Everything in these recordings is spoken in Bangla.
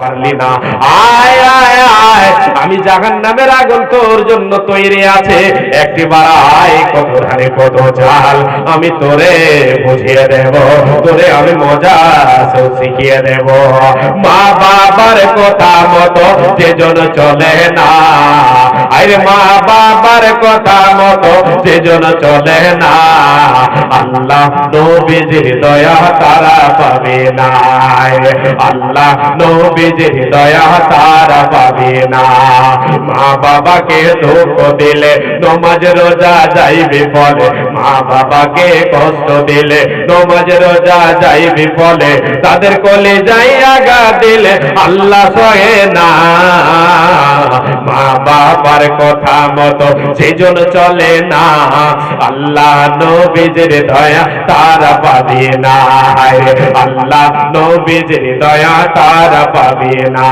পারলি না। আয় আয় আয়, আমি জাহান নামের আগুন তোর জন্য তৈরি আছে। একটিবার আয় কত ধানে কত চাল আমি তোরে বুঝিয়ে দেব, তোরে আমি মজা শিখিয়ে দেব। মা বাবার কথা মতো যে জন চলে না আরে মা বাবার কথা মতো যে জন চলে না। আল্লাহ নবীজির দয়া তারা পাবে না আল্লাহ নবীজির দয়া তারা পাবে না। মা বাবাকে দুঃখ দিলে নমাজ রোজা যাইবে ফলে মা বাবাকে কষ্ট দিলে, নমাজ রোজা যাইবে ফলে তাদের কোলে যাই আগা দিলে, আল্লাহ সহে না। মা বাবার কথা মতো সেজন চলে না। আল্লাহ নবীজের দয়া তারা পাবে না আল্লাহ নবীজের দয়া তারা পাবে না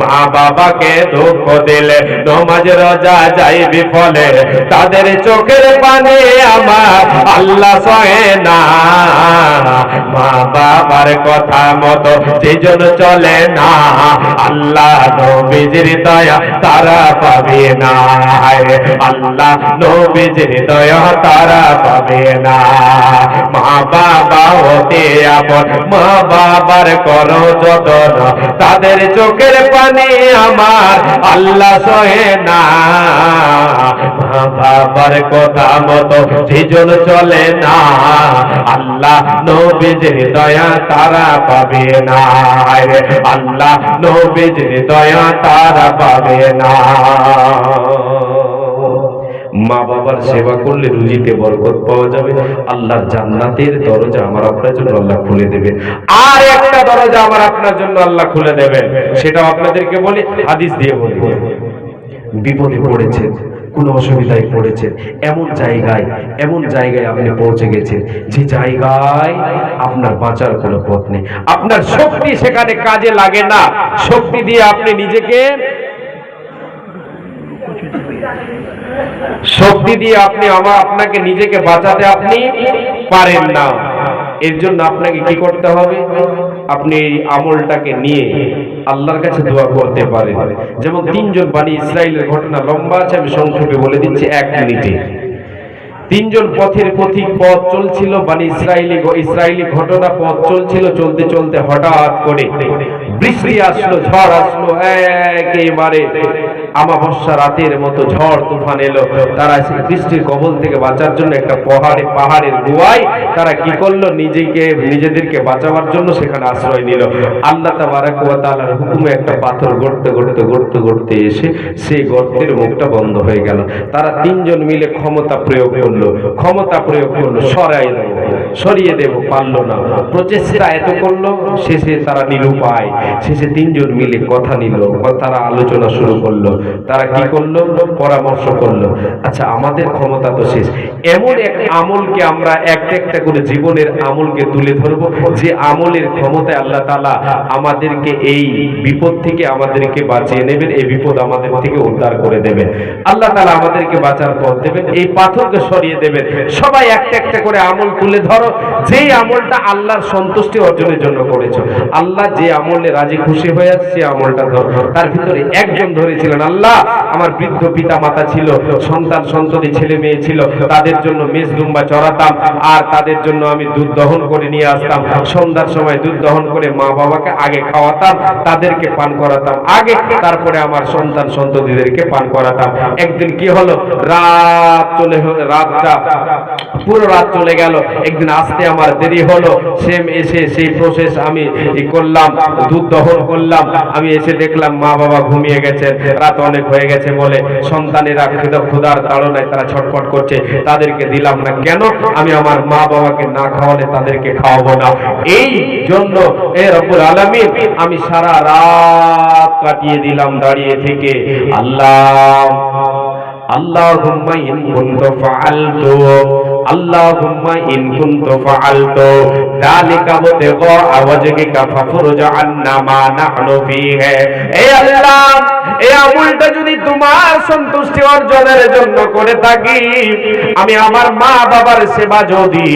মা বাবাকে দুঃখ দিলে, নমাজ রোজা যাই বিফলে, তাদের চোখের পানি আমার আল্লাহ সহে না। মা বাবার কথা মতো যেজন চলে না। আল্লাহ নবীজির দয়া তারা পাবে না। আল্লাহ নবীজির দয়া তারা পাবে না। মা হতে আপন, মা বাবার করো যতন তাদের চোখের পানি আমার, আল্লাহ সহে না। বাবার কথা মতো যেজন চলে না। আল্লাহ নবীজির দয়া তারা পাবে না। আল্লাহ নবীজির দয়া তারা পাবে না। মা বাবার সেবা করলে রুজিতে বরকত পাওয়া যাবে। আল্লাহর জান্নাতের দরজা আমার আপনার জন্য আল্লাহ খুলে দেবেন আর একটা দরজা আমার আপনার জন্য আল্লাহ খুলে দেবেন সেটা আপনাদেরকে বলি, হাদিস দিয়ে বলি। বিপদে পড়েছেন, কোন অসুবিধায় পড়েছে এমন জায়গায় এমন জায়গায় আপনি পৌঁছে গেছেন, যে জায়গায় আপনার বাঁচার কোনো পথ নেই। আপনার শক্তি সেখানে কাজে লাগে না। শক্তি দিয়ে আপনি নিজেকে শক্তি দিয়ে আপনি আমার আপনাকে নিজেকে বাঁচাতে আপনি পারেন না। এর জন্য আপনাকে কি করতে হবে? আপনি এই আমলটাকে নিয়ে আল্লাহর কাছে দোয়া করতে পারেন। যেমন তিনজন বাণী ইসরায়েলের ঘটনা লম্বা আছে, আমি সংক্ষেপে বলে দিচ্ছি এক মিনিটে। তিনজন পথের পথিক পথ চলছিল মানে ইসরায়েলি ইসরায়েলি ঘটনা পথ চলছিল, চলতে চলতে হঠাৎ করে বৃষ্টি আসলো, ঝড় আসলো, একেবারে আমাবস্যা রাতের মতো ঝড়, তুফান এলো। তারা বৃষ্টির কবল থেকে বাঁচার জন্য একটা পাহাড়ে পাহাড়ের গুয়ায় তারা কি করল? নিজেকে নিজেদেরকে বাঁচাবার জন্য সেখানে আশ্রয় নিল। আল্লাহ তাআলার হুকুমে একটা পাথর গড়তে গড়তে গড়তে গড়তে এসে সেই গর্তের মুখটা বন্ধ হয়ে গেল। তারা তিনজন মিলে ক্ষমতা প্রয়োগ করল। ক্ষমতা প্রয়োগ করল সরাই দেব, সরিয়ে দেব, পারল না। প্রচেষ্টা এত করল, শেষে তারা নিরুপায়। শেষে তিনজন মিলে কথা নিল, তারা আলোচনা শুরু করল। তারা কি করল? পরামর্শ করল। আচ্ছা আমাদের ক্ষমতা তো শেষ। এমন এক আমলকে আমরা একটা একটা করে জীবনের আমলকে তুলে ধরবো যে আমলের ক্ষমতায় আল্লাহ তালা আমাদেরকে এই বিপদ থেকে আমাদেরকে বাঁচিয়ে নেবেন, এই বিপদ আমাদের থেকে উদ্ধার করে দেবেন। আল্লাহ তালা আমাদেরকে বাঁচার পথ দেবেন, এই পাথরকে সরিয়ে দেবেন। সবাই একটা একটা করে আমল তুলে ধরো। যেই আমলটা আল্লাহর সন্তুষ্টি অর্জনের জন্য করেছ। আল্লাহ যে আমলে রাজি খুশি হয়ে সে আমলটা ধর। তার ভিতরে একজন ধরেছিলেন আল্লাহ, আমার বৃদ্ধ পিতা মাতা ছিল, সন্তান, সন্ততি, ছেলে মেয়ে ছিল, তাদের জন্য মেষ দুম্বা চড়াতাম, আর তাদের জন্য আমি দুধ দহন করে নিয়ে আসতাম। সন্ধ্যার সময় দুধ দহন করে মা বাবাকে আগে খাওয়াতাম, তাদেরকে পান করাতাম। আগে তারপরে আমার সন্তান, সন্ততিদেরকে পান করাতাম। একদিন কি হলো? রাত চলে রাতটা পুরো রাত চলে গেল। একদিন আসতে আমার দেরি হলো। সেম এসে সেই প্রসেস আমি করলাম, দুধ দহন করলাম। আমি এসে দেখলাম মা বাবা ঘুমিয়ে গেছে রাত অনেক হয়ে গেছে বলে সন্তানেরা ক্ষুধার তাড়নায় তারা ছটফট করছে। তাদেরকে দিলাম না কেন? আমি আমার মা বাবাকে না খাওয়ালে তাদেরকে খাওয়াবো না। এই জন্য এ রব্বুল আলমী আমি সারা রাত কাটিয়ে দিলাম দাঁড়িয়ে থেকে। আল্লাহ আল্লাহুম্মা ইন কুনতু ফাআলতু। আল্লাহুম্মা ইন কুনতু ফাআলতু। যালিকা মুতাগা আওয়াজকে কাফাফুরজ আন্না মা নাহনু ফিহি। এ আল্লাহ এই আমলটা যদি তোমার সন্তুষ্টি অর্জনের জন্য করে থাকি, আমি আমার মা বাবার সেবা যদি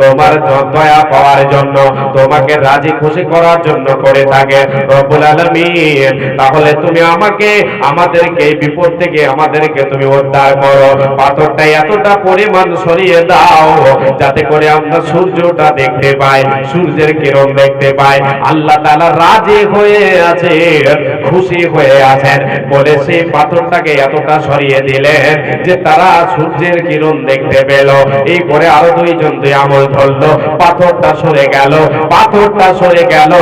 তোমার দয়া পাওয়ার জন্য, তোমাকে রাজি খুশি করার জন্য করে থাকে, রব্বুল আলামিন, তাহলে তুমি আমাকে, আমাদেরকে বিপদ থেকে আমাদেরকে তুমি উদ্ধার করো। পাথরটা এতটা পরিমাণ সরিয়ে দাও, যাতে করে আমরা সূর্যটা দেখতে পাই, সূর্যের কিরণ দেখতে পাই। আল্লাহ তাআলা রাজি হয়ে আছে, খুশি হয়ে আছেন বলে সেই পাথরটাকে এতটা সরিয়ে দিলেন যে তারা সূর্যের কিরণ দেখতে পেল। এই করে আরও দুইজন দুই আমল ধরলো। পাথরটা সরে গেল, পাথরটা সরে গেল।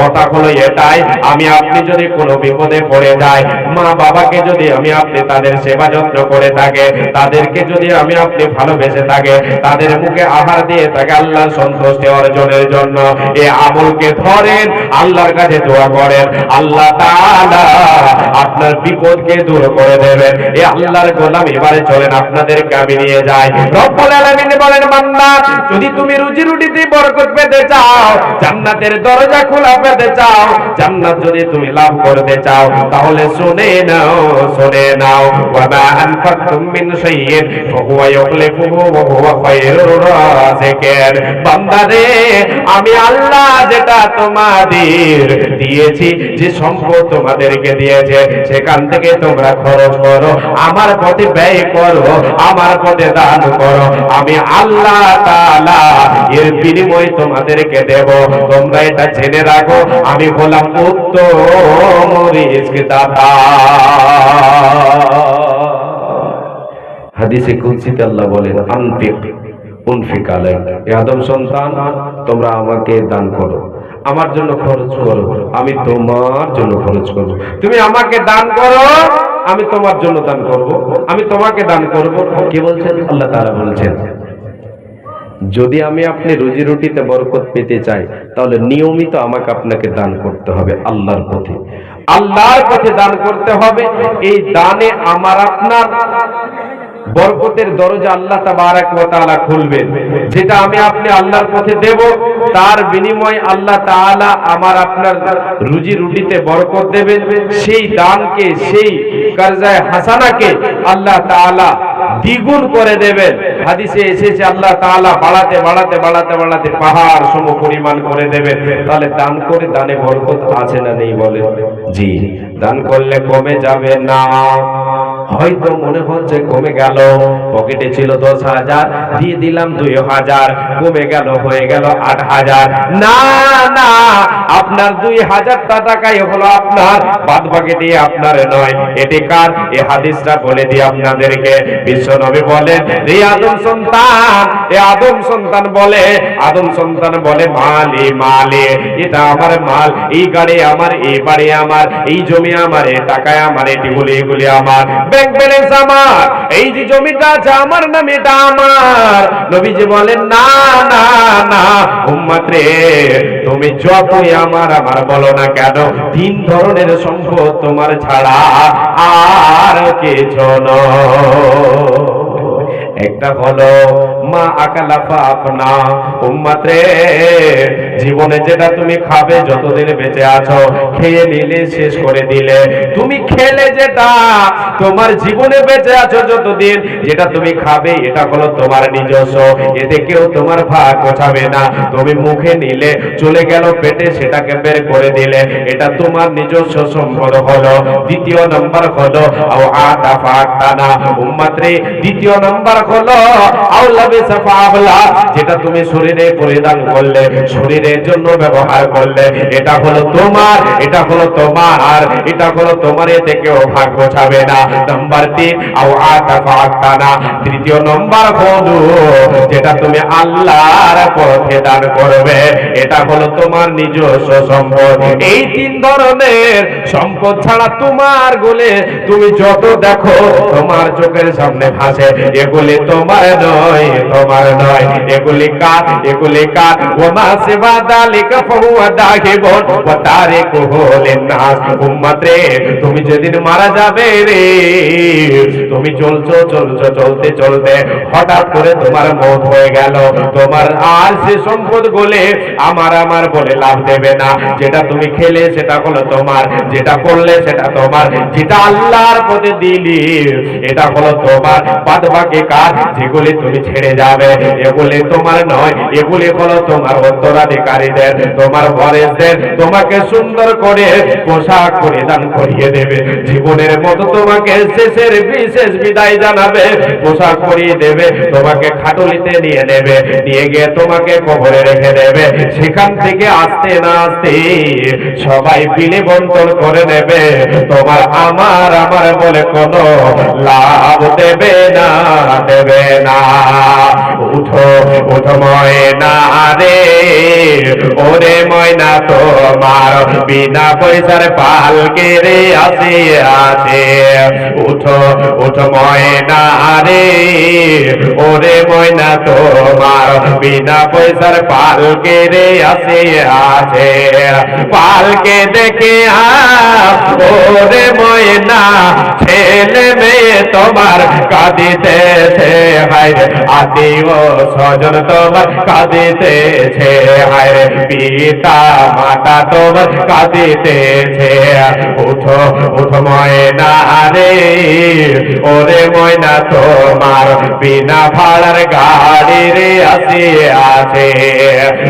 কথা হলো এটাই, আমি আপনি যদি কোনো বিপদে পড়ে যাই, মা বাবাকে যদি আমি আপনি তাদের সেবা যত্ন করে থাকে, তাদেরকে যদি আমি আপনি ভালোবেসে থাকে, তাদের মুখে আহার দিয়ে থাকে আল্লাহর সন্তুষ্টি অর্জনের জন্য এই আমলকে ধরেন, আল্লাহর কাছে দোয়া করেন। আল্লাহ তাআলা আপনার বিপদকে দূর করে দেবেন এই আল্লাহর গোলাম, এবারে চলেন আপনাদেরকে আমি নিয়ে যাই। রব্বুল আলামিন বলেন, বান্দা, যদি তুমি রুজি রুটিতে বরকত পেতে চাও, জান্নাতের দরজা খোলা পেতে চাও, জান্নাত যদি তুমি লাভ করতে চাও, তাহলে শুনে নাও শুনে নাও। ওয়া মা আনফাকতুম মিন শাইইন, ফাহুয়া ইউখলিফুহু ওয়া হুয়া খায়রুর রাযিকিন বান্দা রে, আমি আল্লাহ যেটা তোমাদের দিয়েছি, যে সম্পদ তোমাদেরকে দিয়েছে সেখান থেকে তোমরা খরচ করো, আমার পথে ব্যয় করো, আমার পথে দান করো, আমি আল্লাহ তাআলা এর বিনিময়ে তোমাদেরকে দেব। তোমরা এটা জেনে রাখো, আমি হলাম উত্তম হাদিসে কুদসিতে আল্লাহ বলেন, আনফিক, উনফিক আলাইক। এ আদম সন্তান, তোমরা আমাকে দান করো। আমার জন্য খরচ করো, আমি তোমার জন্য খরচ করব। তুমি আমাকে দান করো, আমি তোমার জন্য দান করব। আমি তোমাকে দান করব। কি বলছেন? আল্লাহ তাআলা বলছেন, যদি আমি আপনি রুজি রুটিতে বরকত পেতে চাই, তাহলে নিয়মিত আমাকে আপনাকে দান করতে হবে আল্লাহর পথে। আল্লাহর পথে দান করতে হবে, এই দানে আমার আপনার বরকতের দরজা আল্লাহ তাবারাক ওয়া খুলবেন যেটা আমি আপনি আল্লাহর পথে দেব, তার বিনিময়ে আল্লাহ তাআলা আমার আপনার রুজি রুটিতে বরকত দেবেন। সেই দানকে, সেই কারজায় হাসানাকে আল্লাহ তাআলা দ্বিগুণ করে দেবেন। হাদিসে এসেছে, আল্লাহ তাআলা বাড়াতে বাড়াতে বাড়াতে বাড়াতে পাহাড় সম পরিমাণ করে দেবেন তাহলে দান করে দানে বরকত আছে না নেই বলে? জি, দান করলে কমে যাবে না। হয়তো মনে হচ্ছে কমে গেল, পকেটে ছিল দশ হাজার, দিয়ে দিলাম দুই হাজার, কমে গেল, হয়ে গেল আট হাজার। না না, আপনার দুই হাজার টাকাই হলো আপনার, বাদ বাকিটি আপনার নয়। এটি কার? এ হাদিসটা বলে দিই আপনাদেরকে। বিশ্ব নবী বলেন রে আদম সন্তান, এ আদম সন্তান বলে, আদম সন্তান বলে, মালি মালি, এটা আমার মাল, এই গাড়ি আমার এই বাড়ি আমার, এই জমি আমার এই টাকায় আমার এটিগুলি এগুলি আমার। ব্যাংক ব্যালেন্স আমার, এই যে জমিটা আছে আমার নাম এটা আমার। নবীজি বলেন, না না না, উম্মত তুমি যতই আমার আমার বলো না কেন, তিন ধরনের সম্পদ তোমার ছাড়া আর কিছু নয়। একটা হলো মা আকালাফা আপনা উম্মাতে জীবনে যেটা তুমি খাবে, যতদিন বেঁচে আছো, খেয়ে নিলে শেষ করে দিলে। তুমি খেলে যেটা, তোমার জীবনে বেঁচে আছো যতদিন, যেটা তুমি খাবে, এটা হলো তোমার নিজস্ব। এতে কেউ তোমার ভাগ গোছাবে না। তুমি মুখে নিলে, চলে গেল পেটে, সেটাকে বের করে দিলে। এটা তোমার নিজস্ব সম্পদ হলো। দ্বিতীয় নাম্বার হলো, আও আতা ফাটানা উম্মাত্রে, দ্বিতীয় নাম্বার হলো আউলাবে সাফাবলা যেটা তুমি শরীরে পরিধান করলে শরীরের জন্য ব্যবহার করলে এটা হলো তোমার, এটা হলো তোমার এটা হলো তোমার এতে কেউ ভাগ গোছাবে না। নাম্বার তিন, আও আতা ফাটানা তৃতীয় নাম্বার হলো যেটা তুমি আল্লাহর পথে দান করবে, এটা হলো তোমার নিজস্ব সম্পদ। এই তিন ধরনের সম্পদ ছাড়া তোমার গোলে তুমি যত দেখো, তোমার চোখের সামনে ভাসে। এগুলি তোমার নয় তোমার নয়। এগুলি কার এগুলি কার? ওমা সেবা দালিকা ফাহুয়া দাহিবুন, ওয়া তারিকুহু লিন্নাস তুমি যেদিন মারা যাবে রে, তুমি চলছো চলছো, চলতে চলতে। হঠাৎ করে তোমার মত হয়ে গেল। তোমার আর সে সম্পদ বলে আমার আমার বলে লাভ দেবে না। যেটা তুমি খেলে সেটা হলো তোমার, যেটা করলে সেটা তোমার। যেটা আল্লাহর পথে দিলি, এটা হলো তোমার। বাদ বাকি কাজ যেগুলি তুমি ছেড়ে যাবে, এগুলি তোমার নয়, এগুলি হলো তোমার উত্তরাধিকারীদের তোমার বরেসদের তোমাকে সুন্দর করে পোশাক পরিধান করিয়ে দেবে। জীবনের মতো তোমাকে শেষের বিশেষ বিদায় জানাবে, পোশাক পরিয়ে দেবে, তোমাকে খাটুলিতে নিয়ে নেবে, নিয়ে গিয়ে তোমাকে কবরে রেখে দেবে। সেখান থেকে আসতে না আসতে সবাই বিলি বন্টন করে নেবে, তোমার আমার আমার বলে কোনো লাভ দেবে না দেবে না। উঠো উঠো ময়না রে। ওরে ময়না তোমার বিনা পয়সার পালকে রে আসে আছে উঠো উঠো ময়না রে ওরে ময়না তোমার বিনা পয়সার পালকে রে আসে আছে পালকে দেখে আ, ওরে তোমার কাঁদিতেছে হায় আত্মীয় স্বজন তোমার কাঁদিতেছে হায় পিতা, মাতা তোমার কাঁদিতেছে উঠো উঠো ময়না রে, ওরে ময়না তোমার বিনা ভাড়ার গাড়ি রে আসি আছে।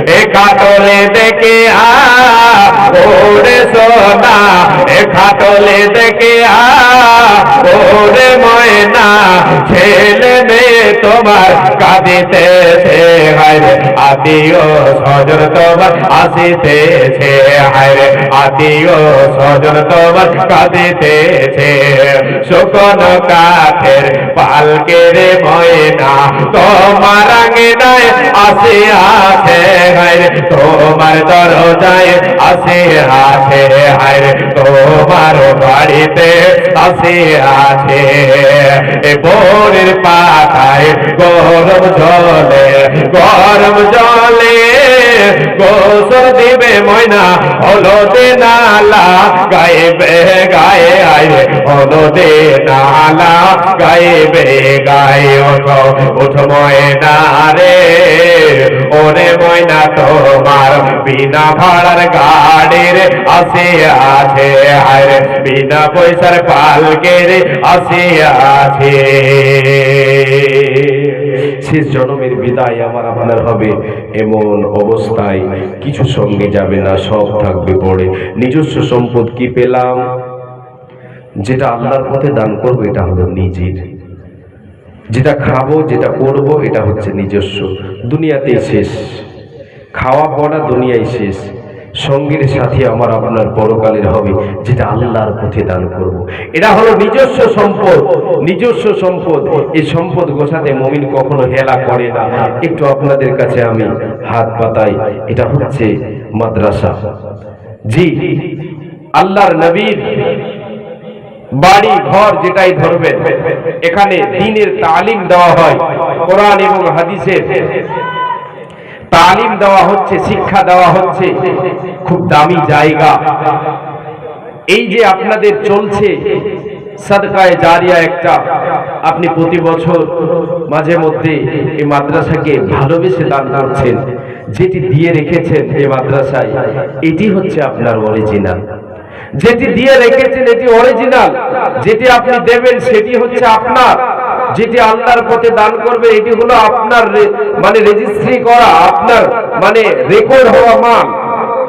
এ কাটলে দেখে আ, ওরে সোনা, এ খাটলে দেখে আ ওরে ময়না, ছেলে মেয়ে তোমার কাঁদিতেছে হায়রে আত্মীয় স্বজন তোমার আসিতেছে হায়রে আত্মীয় স্বজন তোমার কাঁদিতেছে শুকন কাঠের পালকে রে ময়না, তোমার আঙ্গিনায় আসে আছে হায়রে তোমার দরজায় আসে আছে হায়রে তোমার বাড়িতে আসে আছে। এ বোরের পাতায় গরম জলে গরম জলে গোসল দিবে ময়না, হলদে নালা, গাইবে গায়ে আইবে হলদে নালা, গাইবে গায়ে, ওঠো ওঠো ময়না রে, ওরে ময়না বিনা ভাড়ার গাড়ির আসে আছে আরে বিনা পয়সার পালকের আসে আছে। শেষ জন্মের বিদায় আমার আপনার হবে, এমন অবস্থায় কিছু সঙ্গে যাবে না, সব থাকবে পড়ে। নিজস্ব সম্পদ কি পেলাম? যেটা আল্লাহর পথে দান করব, এটা হলো নিজের। যেটা খাব, যেটা করব, এটা হচ্ছে নিজস্ব। দুনিয়াতেই শেষ। খাওয়া পড়া দুনিয়ায় শেষ। সঙ্গীর সাথে আমার আপনার পরকালের হবে, যেটা আল্লাহর পথে দান করব। এটা হলো নিজস্ব সম্পদ নিজস্ব সম্পদ। এই সম্পদ গোছাতে মমিন কখনো হেলা করে না। একটু আপনাদের কাছে আমি হাত পাতাই, এটা হচ্ছে মাদ্রাসা। জি, আল্লাহর নবীর বাড়ি, ঘর যেটাই ধরবেন, এখানে দিনের তালিম দেওয়া হয়, কোরআন এবং হাদিসের। তালিম দেওয়া হচ্ছে, শিক্ষা দেওয়া হচ্ছে, খুব দামি জায়গা। এই যে আপনাদের চলছে, সাদকায় জারিয়া একটা, আপনি প্রতি বছর মাঝে মধ্যে এই মাদ্রাসাকে ভালোবেসে দান করছেন, যেটি দিয়ে রেখেছেন এই মাদ্রাসায়, এটি হচ্ছে আপনার অরিজিনাল যেটি দিয়ে রেখেছেন এটি অরিজিনাল যেটি আপনি দেবেন সেটি হচ্ছে আপনার। যেটি আল্লাহর পথে দান করবে, এটি হলো আপনার মানে রেজিস্ট্রি করা, আপনার মানে রেকর্ড হওয়া মাল।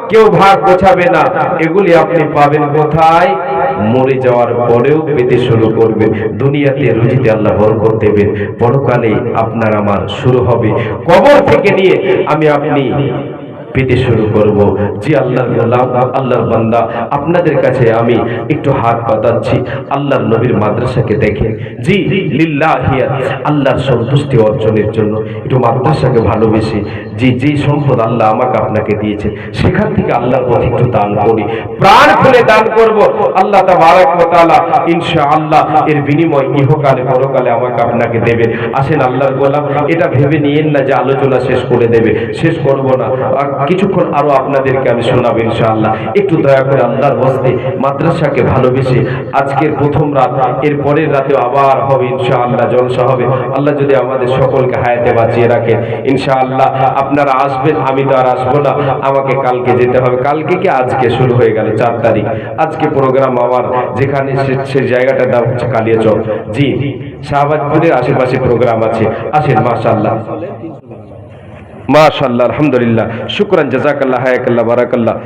কেউ ভাগ গোছাবে না। এগুলি আপনি পাবেন কোথায়? মরে যাওয়ার পরেও পেতে শুরু করবে। দুনিয়াতে রুজিতে আল্লাহ বরকত দেবেন। পরকালে আপনার আমার শুরু হবে। কবর থেকে নিয়ে আমি আপনি পেতে শুরু করব। জি আল্লাহর গোলাম আল্লাহর বান্দা, আপনাদের কাছে আমি একটু হাত পাতাচ্ছি আল্লাহর নবীর মাদ্রাসাকে দেখেন জি লিল্লাহিয়া আল্লাহর সন্তুষ্টি অর্জনের জন্য একটু মাদ্রাসাকে ভালোবেসে। জি যেই সম্পদ আল্লাহ আমাকে আপনাকে দিয়েছে সেখান থেকে আল্লাহর পথে একটু দান করি। প্রাণ খুলে দান করব। আল্লাহ তাবারাক ওয়া তাআলা ইনশাআল্লাহ এর বিনিময় ইহকালে পরকালে আমাকে আপনাকে দেবে আসেন আল্লাহর গোলাম, এটা ভেবে নিয়েন না যে আলোচনা শেষ করে দেবে। শেষ করব না। কিছুক্ষণ আরও আপনাদেরকে আমি শোনাবো ইনশাআল্লাহ। একটু দয়া করে আল্লাহর বস্তে মাদ্রাসাকে ভালোবেসে আজকের প্রথম রাত, এর পরের রাতে আবার হবে ইনশাআল্লাহ, জলসা হবে। আল্লাহ যদি আমাদের সকলকে হায়াতে বাঁচিয়ে রাখে, ইনশাআল্লাহ আপনারা আসবেন, আমি তো আর আসব না, আমাকে কালকে যেতে হবে। কালকে কি আজকে শুরু হয়ে গেল চার তারিখ? আজকে প্রোগ্রাম আমার, যেখানে সে- সেই জায়গাটার নাম হচ্ছে কালিয়াচক। জি, শাহবাজপুরের আশেপাশে প্রোগ্রাম আছে। আসেন, মাশাআল্লাহ। মাশাআল্লাহ আলহামদুলিল্লাহ। শুকরান জাজাকাল্লাহ হায়াকাল্লাহ বারাকাল্লাহ।